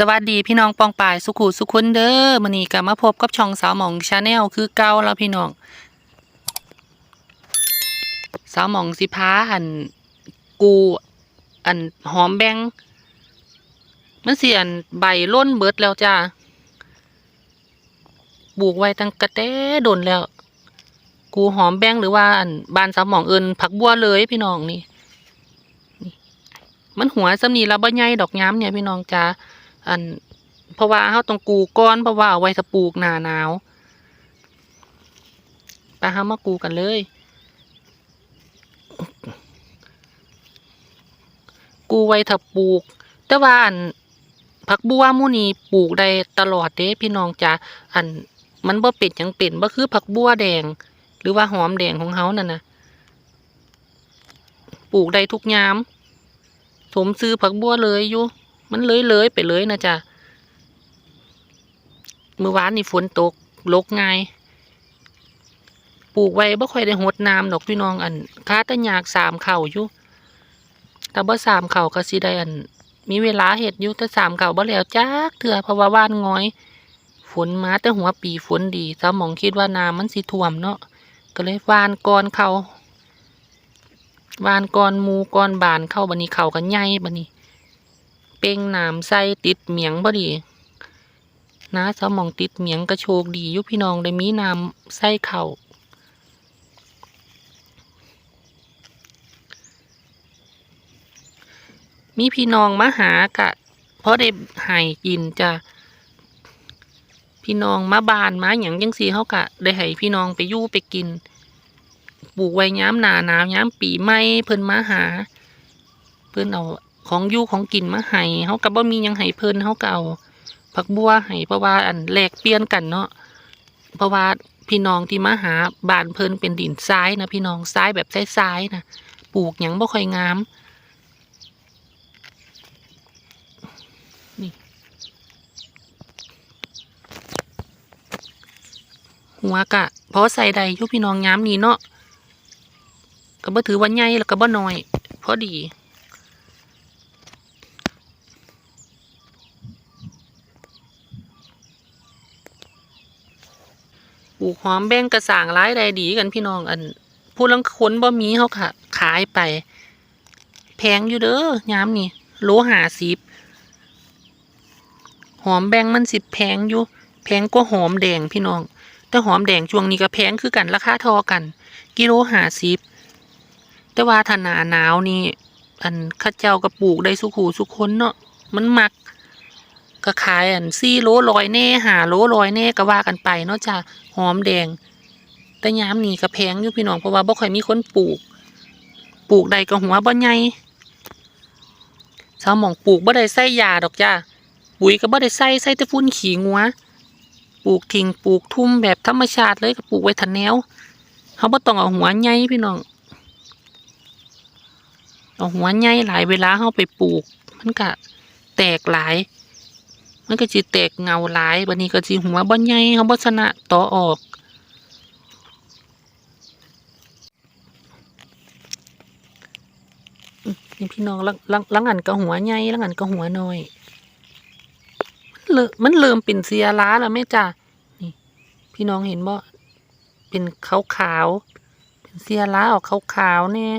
สวัสดีพี่น้องปองปายสุขุสุขุนเด้อมื้อนี้ก็มาพบกับช่องสาวหมองชาแนลคือเก่าแล้วพี่น้องสาวหมองสิพาอันกูอันหอมแบงมันสิอันใบล้นเบิดแล้วจ้าปลูกไว้ตั้งกระแตดนแล้ว กูหอมแบงหรือว่าอันบานสาวหมองเอินผักบัวเลยพี่น้องนี่นี่มันหัวสำนีแล้วบ่ใหญ่ดอกย้ำเนี่ยพี่น้องจ้า อันเพราะว่าเฮาต้องกูก้อนเพราะว่าเอาไว้ถ้าปลูกหนาหนาวไปเฮามากูกันเลยกูไว้ถ้าปลูก แต่ว่าอันผักบัวมูนีปลูกได้ตลอดเด้พี่น้องจ้ะอันมันบ่เป็ดยังเป็นบ่คือผักบัวแดง หรือว่าหอมแดงของเฮานั่นนะปลูกได้ทุกยามสมซื้อผักบัวเลยอยู่ มันเลยเลยไปเลยนะจ๊ะเมื่อวานนี่ฝนตกลกง่ายปลูกไว้บ่ค่อยได้หดน้ำดอกพี่น้องอันค้าตะยากสามเข่าอยู่แต่บ่สามเข่าก็สิได้อัน มีเวลาเฮ็ดอยู่แต่สามเข่าบ่แล้วจักเถื่อเพราะว่าว่านง้อย ฝนมาแต่หัวปีฝนดีสมองคิดว่าน้ำมันสิท่วมเนาะก็เลยว่านก่อนเขาว่านก่อนมูก่อนบานเข้าบัดนี้เขากันใหญ่บัดนี้ ป่งหนามใส่ติดเหมียงพอดี นะสมองติดเหมียงก็โชคดียุพี่น้องได้มีน้ำใส่เข่ามีพี่น้องมาหากะ เพราะได้หายกินจะพี่น้องมาบานมาอย่างยังสีเขากะ ได้ให้พี่น้องไปยู่ไปกิน ปลูกไว้ย้ำหนาหนาวย้ำปีใหม่เพิ่นมาหา เพิ่นเอา ของยู่ของกินมาให้เฮาก็บ่มียังให้เพิ่นเฮาก็เอาผักบัวให้เพราะว่าอันแลกเปลี่ยนกันเนาะเพราะว่าพี่น้องที่มาหาบ้านเพิ่นเป็นดินทรายนะพี่น้องทรายแบบทรายๆนะปลูกหยังบ่ค่อยงามนี่หัวกะเพราะใส่ใดยู่พี่น้องยามนี้เนาะก็บ่ถือว่าใหญ่แล้วก็บ่น้อย พอดี ลูกหอมแบ่งกระสางร้ายใดดีกันพี่น้องอันผู้ลังค้นบ่มีเขาค่ะขายไป แพงอยู่เด้อยามนี่โลหาสิบหอมแบ่งมันสิบแพงอยู่ แพงกว่าหอมแดงพี่น้อง แต่หอมแดงช่วงนี้ก็แพงคือกันราคาทอกัน กิโลหาสิบแต่ว่าถ้าหนาหนาวนี่ อันข้าเจ้าก็ปลูกได้สุขูสุขคนเนาะมันมัก ก็ขายอันซี่โลลอยแน่หาโลลอยแน่ก็ว่ากันไปเนาะจ้ะหอมแดง แต่ยามนี้ก็แพงอยู่พี่น้องเพราะว่าบ่ค่อยมีคนปลูก ปลูกใดก็หัวบ่ใหญ่ชาวหมองปลูกบ่ได้ใส่ยาดอกจ้าปุ๋ยก็บ่ได้ใส่ใส่แต่ฟุ้นขี้งัวปลูกทิ้งปลูกทุ่มแบบธรรมชาติเลยก็ปลูกไว้ทันแนวเฮาบ่ต้องเอาหัวใหญ่พี่น้องเอาหัวใหญ่หลายเวลาเฮาไปปลูก มันก็แตกหลาย มันก็สิแตกเงาหลายบัดนี้ก็สิหัวบ่ใหญ่เฮาบ่ชนะต่อออก นี่พี่น้องลังลังลังอันก็หัวใหญ่ลังอันก็หัวน้อยมันเริ่มมันเริ่มเป็นเสียล้าแล้วแม่จ้านี่ พี่น้องเห็นบ่เป็นขาวขาวเป็นเสียล้าออกขาวขาวเนี่ย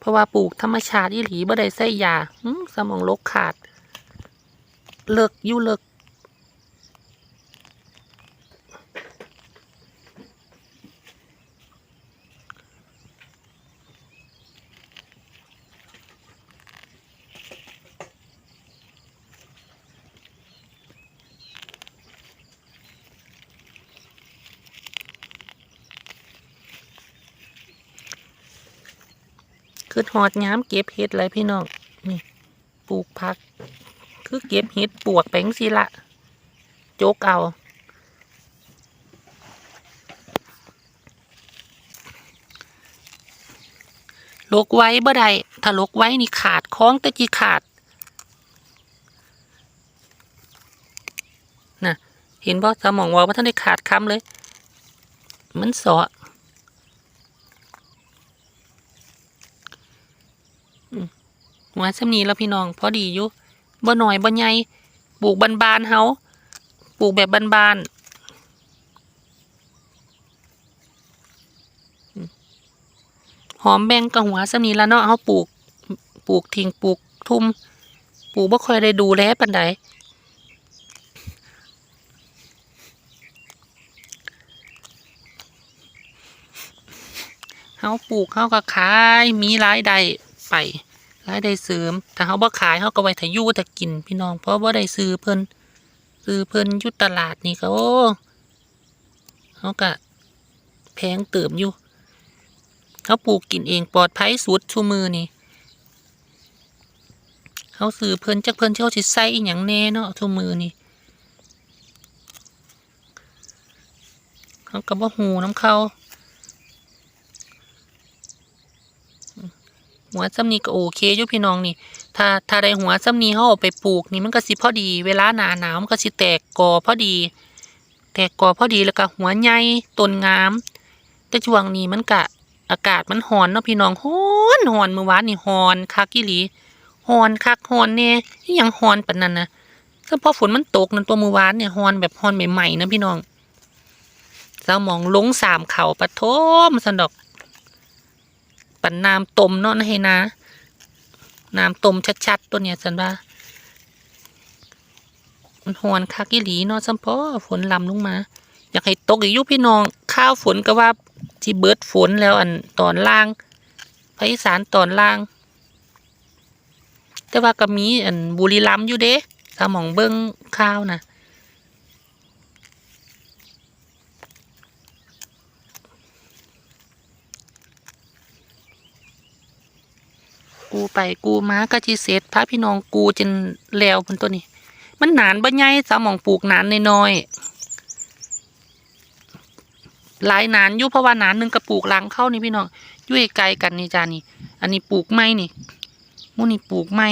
เพราะว่าปลูกธรรมชาติอีหลีบ่ได้ใส่ยาสมองลกขาด เลิกยู่เลิก คือหอดย้ำเก็บเห็ดเลยพี่น้องนี่ปลูกผัก คือเก็บเห็ดปวกแปงสิละโจกเอาลกไว้บ่ได้ถ้าลกไว้นี่ขาดคล้องต่จีขาดน่ะเห็นบ่สมองว่าว่าท่านได้ขาดคำเลย มันสา หัหัวสำนีแล้วพี่น้องพอดีอยู่บ่หน่อยบ่ใหญ่ปลูกบานๆเฮาปลูกแบบบานๆหอมแบงกับหัวสำนีแล้วเนาะเฮาปลูกปลูกทิ้งปลูกทุ่มปลูกบ่ค่อยได้ดูแลปานใดเฮาปลูกเฮาก็ขายมีรายได้ไป รายได้เสริม ถ้าเขาบ่ขายเขาก็ไว้ถ้าอยู่ถ้ากินพี่น้อง เพราะบ่าได้ซื้อเพิ่นซื้อเพิ่นยู่ตลาดนี่ก็โอ้เขาก็แพงเติมอยู่เขาปลูกกินเองปลอดภัยสุดชูมือนี่เขาซื้อเพิ่นจักเพิ่นที่เขาสิใส่อีหยังแน่เนาะชูมือนี่เขาก็บ่ฮู้น้ำเขา หัวซ้ำนี้ก็โอเคอยู่พี่น้องนี่ ถ้าถ้าได้หัวซ้ำนี้เขาเอาไปปลูกนี่มันก็สิพอดี เวลาหนาหนาวมันก็สิแตกกอพอดี แตกกอพอดีแล้วก็หัวใหญ่ต้นงาม แต่ช่วงนี้มันกะอากาศมันฮ้อนเนาะพี่น้องฮ้อนฮ้อนเมื่อวานนี่ฮ้อนคักอีหลีฮ้อนคักฮ้อนแน่อีหยังฮ้อนปานนั้นนะก็เพราะฝนมันตกนั่นตัวเมื่อวานเนี่ยฮ้อนแบบฮ้อนใหม่ๆนะพี่น้องสามองลงสามเข่าปะทมสันดอก ปั่นน้ำต้มเนาะนะให้นะน้ำต้มชัดๆตัวเนี้ยสันว่า มันหวนคักอีหลีเนาะซัมพอฝนลำลงมา อยากให้ตกอีกยุพี่น้องข้าวฝนก็ว่าที่เบิดฝนแล้วอันตอนล่างภาคอีสานตอนล่าง แต่ว่าก็มีอันบุรีรัมย์อยู่เด้สามองเบิ้งข้าวนะ กูไปกูมาก็จีเสร็จพาพี่น้องกูจนแล้วบนตัวนี้ มันหนานบ่ใหญ่สามองปลูกหนานน้อยๆหลายหนานยู่เพราะว่าหนานหนึ่งกระปลูกหลังเข้านี่พี่น้องยู่ยไกลกันนี่จานี่ อันนี้ปลูกไม้นี่มูนี่ปลูกไม้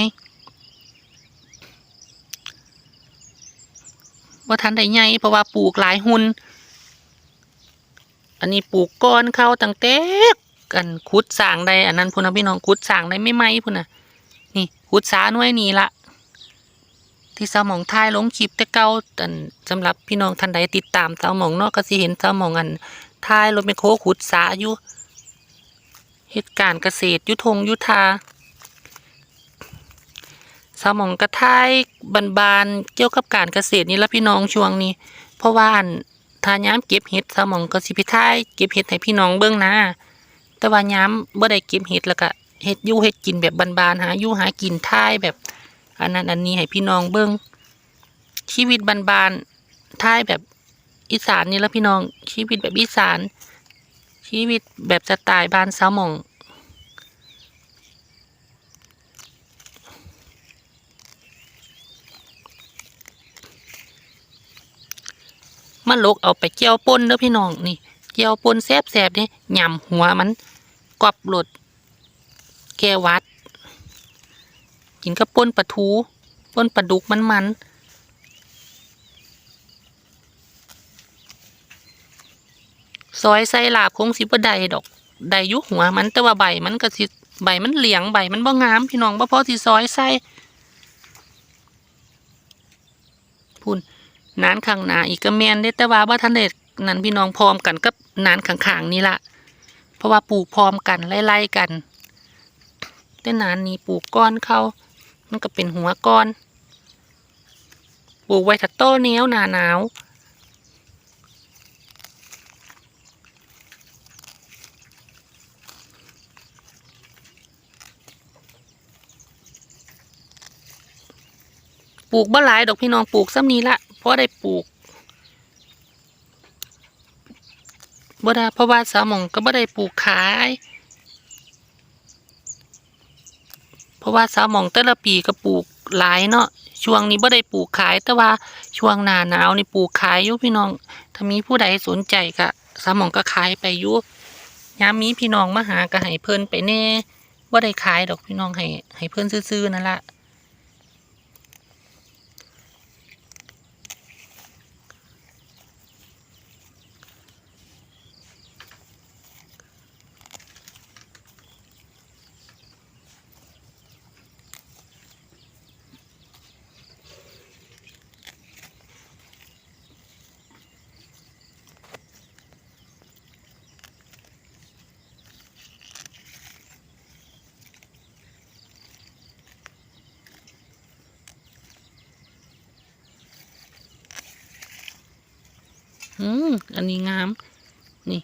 ว่าทันได้ใหญ่เพราะว่าปลูกหลายหุ่นอันนี้ปลูกก้อนเข้าตั้งแต่ กันขุดสางได้อันนั้นพุ่นนะพี่น้องขุดสางได้ไม่ไหมพุ่นนะนี่ขุดสาหน่วยนี่ละที่สาหมองท้ายลงคลิปแต่เก่าอันสำหรับพี่น้องท่านใดติดตามสาหมองนาะก็สิเห็นสาหมองอันท้ายรถไมโครขุดสาอยู่เหตุการณ์เกษตรยุทงยุทาสาหมองกระท้ายบานๆเกี่ยวกับการเกษตรนี่ละพี่น้องช่วงนี้ เพราะว่าอันทาย้ำเก็บเห็ดสาหมองก็สิพิท้ายเก็บเห็ดให้พี่น้องเบื้องหน้า แต่ว่าย้ำบ่ได้เก็บเห็ดแล้วก็เห็ดยู่เห็ดกินแบบบานๆหายู่หากินท้ายแบบอันนั้นอันนี้ให้พี่น้องเบิ้งชีวิตบานๆท้ายแบบอีสานนี่แล้วพี่น้องชีวิตแบบอีสาน ชีวิตแบบสไตล์บ้านเสาหมองมันลกเอาไปเจียวป่นเด้อพี่น้องนี่เจียวป่นแซบๆเนี่ยยำหัวมัน กอบหลด แกวัด กินกับป่นปลาทูป่นปลาดุกมันมันซอยใส่ลาบคงสิบ่ได้ดอกได้ยุหัวมันแต่ว่าใบมันก็สิใบมันเหลียงใบมันบ่งามพี่น้องบ่พอสิซอยใส่พุ่นนานข้างหน้าอีกก็แมนได้แต่ว่าบ่ทันได้นั่นพี่น้องพร้อมกันกับนานข้างๆนี่ละ เพราะว่าปลูกพร้อมกันไล่ๆกันแต่นานนี้ปลูกก้อนเข้า มันก็เป็นหัวก้อน ปลูกไว้ถ้าโตเนี้ยวหนาหนาวปลูกบ่หลายดอกพี่น้องปลูกซ้ำนี้ละเพราะได้ปลูก บ่ได้เพราะว่าสาวหมองก็บ่ได้ปลูกขาย เพราะว่าสาวหมองแต่ละปีก็ปลูกหลายเนาะช่วงนี้บ่ได้ปลูกขาย แต่ว่าช่วงหน้าหนาวนี่ปลูกขายอยู่พี่น้อง ถ้ามีผู้ใดสนใจก็สาวหมองก็ขายไปอยู่ยามมีพี่น้องมาหาก็ให้เพิ่นไปแน่บ่ได้ขายดอกพี่น้องให้ให้เพิ่นซื้อๆนั่นละ อืมอันนี้งาม นี่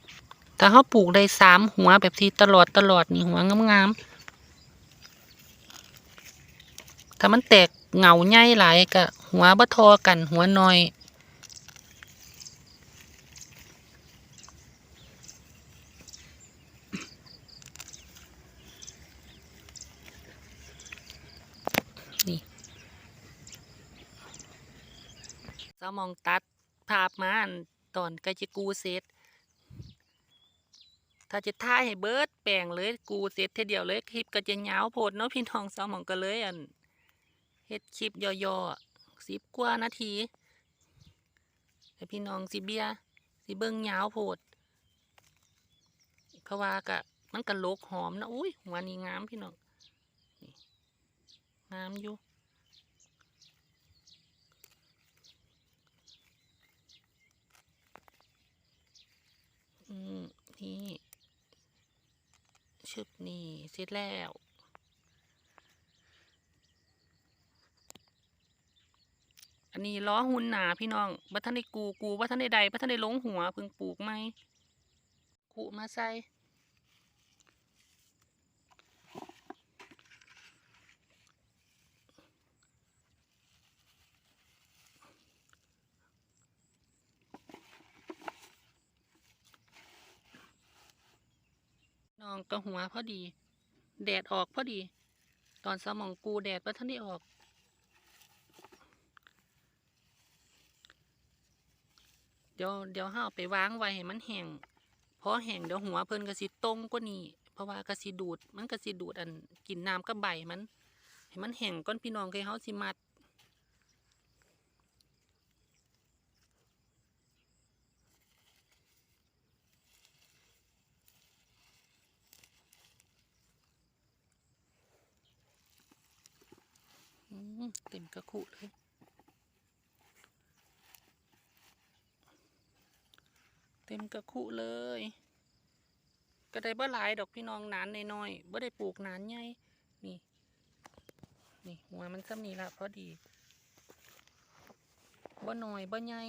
ถ้าเขาปลูกได้สามหัวแบบที่ตลอดตลอดนี่หัวงามๆถ้ามันแตกเหงาใหญ่หลายก็หัวบ่ทอกันหัวน้อยนี่สมองตัดภาพมาอัน ตอนใกล้จะกูเสร็จถ้าจะท่าให้เบิร์ดแปลงเลยกูเสร็จเทเดียวเลยคลิปก็จะยาวโพดเนาะพี่น้องสมองก็เลยอันเฮ็ดคลิปย่อๆสิบกว่านาทีแต่พี่น้องสิเบียสิเบิ่งยาวโพดเพราะว่ากะมันก็ลกหอมนะอุ้ยหัวนี้งามพี่น้องงามอยู่ อืมนี่ชุดนี้เสร็จแล้วอันนี้ล้อหุ่นหนาพี่น้องบัท่านได้กูกูบัท่านได้ใดบัท่านได้ลงหัวเพิ่งปลูกไหมขูมาใส่ น้องก็หัวพอดี แดดออกพอดี ตอนสมองกูแดดบัท่านได้ออก เดี๋ยวเดี๋ยวห้าเอาไปวางไว้ให้มันแห้งพอแห้งเดี๋ยวหัวเพิ่นก็สิตรงกว่านี้เพราะว่ากระสิดูดมันก็สิดูดอันกินน้ำกับใบมัน ให้มันแห้งก้อนพี่น้องเคยเฮาสิมัด อืมเต็ม กระคุเลยเต็มกระคุเลย ก็ได้บ่หลายดอกพี่น้องหนานน้อยๆบ่ได้ปลูกหนานใหญ่นี่ นี่หัวมันซ้ำนี่ละพอดีบ่น้อยบ่ใหญ่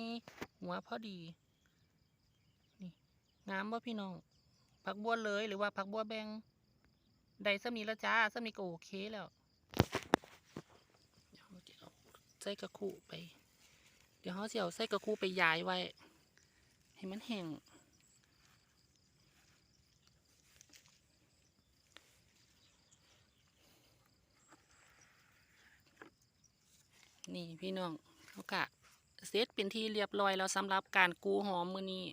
หัวพอดี นี่งามบ่พี่น้องผักบัวเลยหรือว่าผักบัวแบงได้ซ้ำนี้แล้วจ้าซ้ำนี้ก็โอเคแล้วเดี๋ยวเราจะเอาใส่กระคุไป เดี๋ยวเขาเสิเอาใส่กระคุไปย้ายไว้ ให้มันแห้งนี่พี่น้องเขากะเซตเป็นที่เรียบร้อยแล้วสำหรับการกูหอมมือนี้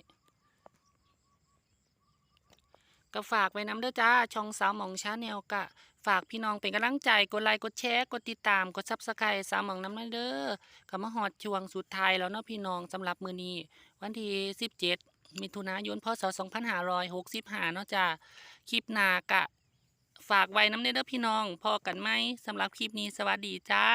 ก็ฝากไว้น้ำเด้อจ้า ช่องสาวหมองชาแนลกะ ฝากพี่น้องเป็นกำลังใจ กดไลค์ กดแชร์ กดติดตาม กดซับสไครต์สาวหมองน้ำเด้อก็มาหอดช่วงสุดท้ายแล้วเนาะพี่น้องสำหรับมือนี้ วันที่17มิถุนายนพศ2565เนาะจ้าคลิปหนากะ ฝากไว้น้ำเด้อพี่น้อง พอกันไหมสำหรับคลิปนี้สวัสดีจ้า